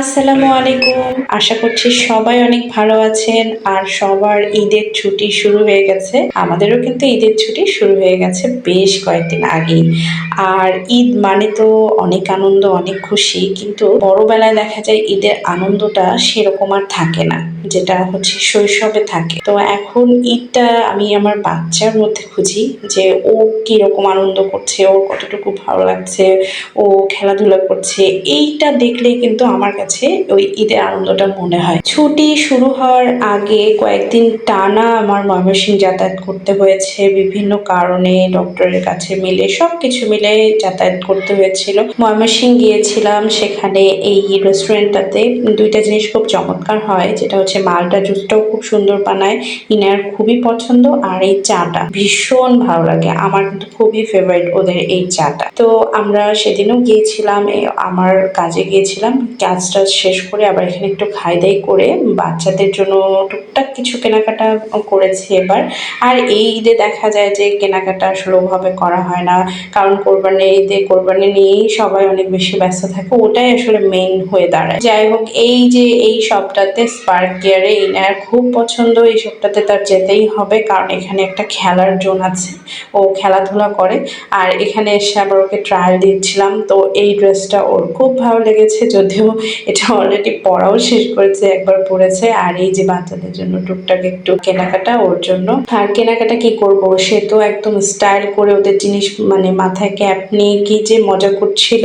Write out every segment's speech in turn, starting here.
আসসালামু আলাইকুম। আশা করছি সবাই অনেক ভালো আছেন আর সবার ঈদের ছুটি শুরু হয়ে গেছে। আমাদেরও কিন্তু ঈদের ছুটি শুরু হয়ে গেছে বেশ কয়েকদিন আগেই। আর ঈদ মানে তো অনেক আনন্দ, অনেক খুশি, কিন্তু বড়বেলায় দেখা যায় ঈদের আনন্দটা সেরকম আর থাকে না, যেটা হচ্ছে শৈশবে থাকে। তো এখন ঈদটা আমি আমার বাচ্চার মধ্যে খুঁজি যে ও কীরকম আনন্দ করছে, ওর কতটুকু ভালো লাগছে, ও খেলাধুলা করছে, এইটা দেখলে কিন্তু আমার কাছে ওই ঈদের আনন্দটা মনে হয়। ছুটি শুরু হওয়ার আগে কয়েকদিন টানা আমার ময়মনসিংহ যাতায়াত করতে হয়েছে। বিভিন্ন কারণে ডক্টরের কাছে মিলে সব কিছু মিলে যাতায়াত করতে হয়েছিল। ময়মনসিংহ গিয়েছিলাম, সেখানে এই রেস্টুরেন্টটাতে দুইটা জিনিস খুব চমৎকার হয়, যেটা হচ্ছে মালটা জুসটাও খুব সুন্দর বানায়, ইনার খুবই পছন্দ আর এই চাটা ভীষণ ভালো লাগে। আমার কিন্তু খুবই ফেভারিট ওদের এই চাটা। তো আমরা সেদিনও গিয়েছিলাম আমার কাজে গিয়েছিলাম কাজটা শেষ করে আবার এখানে একটু খাই দাই করে বাচ্চাদের জন্য টুকটাক কিছু কেনাকাটা করেছি এবার। আর এই ঈদে দেখা যায় যে কেনাকাটা আসলে ওভাবে করা হয় না। কারণ কোরবানির ঈদে কোরবানি নিয়েই সবাই অনেক বেশি ব্যস্ত থাকে। ওটাই আসলে মেইন হয়ে দাঁড়ায়। যাই হোক, এই যে এই শপটাতে স্পার্ক গিয়ারে ইনার খুব পছন্দ। এই শপটাতে তার যেতেই হবে কারণ এখানে একটা খেলার জোন আছে। ও খেলাধুলা করে। আর এখানে এসে আবার ওকে ট্রায়াল দিচ্ছিলাম। তো এই ড্রেসটা ওর খুব ভালো লেগেছে। যদিও এটা অলরেডি পড়াও শেষ করেছে, একবার পরেছে আর এই যে বাচ্চাদের জন্য টুকটাক একটু কেনাকাটা, ওর জন্য। আর কেনাকাটা কি করব? সে তো একদম স্টাইল করে ওদের জিনিস মানে মাথায় ক্যাপ নিয়ে কি যে মজা করছিল।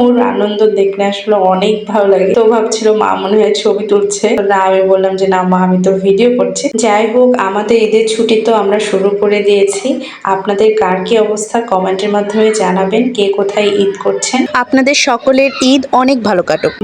ওর আনন্দ দেখলে আসলে অনেক ভালো লাগে। তো ভাবছিল, মা মনে হয় ছবি তুলছে। না, আমি বললাম যে, না মা, আমি তো ভিডিও করছি। যাই হোক, আমাদের ঈদের ছুটি তো আমরা শুরু করে দিয়েছি। আপনাদের কার কি অবস্থা? কমেন্টের মাধ্যমে জানাবেন, কে কোথায় ঈদ করছেন। আপনাদের সকলের ঈদ অনেক ভালো কাটুক।